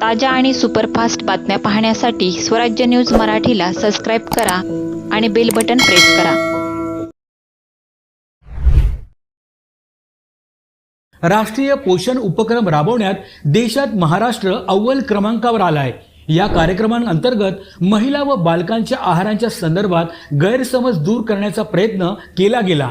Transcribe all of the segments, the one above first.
ताज्या आणि सुपरफास्ट बातम्या पाहण्यासाठी स्वराज्य न्यूज मराठीला सबस्क्राईब करा आणि बेल बटन प्रेस करा. राष्ट्रीय पोषण उपक्रम राबवण्यात देशात महाराष्ट्र अव्वल क्रमांकावर आलाय. या कार्यक्रमांतर्गत महिला व बालकांच्या आहारांच्या संदर्भात गैरसमज दूर करण्याचा प्रयत्न केला गेला.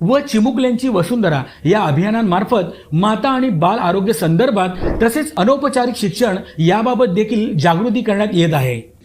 व चिमुकल्यांची वसुंधरा या अभियानांमार्फत माता आणि बाल आरोग्य संदर्भात तसेच अनौपचारिक शिक्षण याबाबत देखील जागृती करण्यात येत आहे.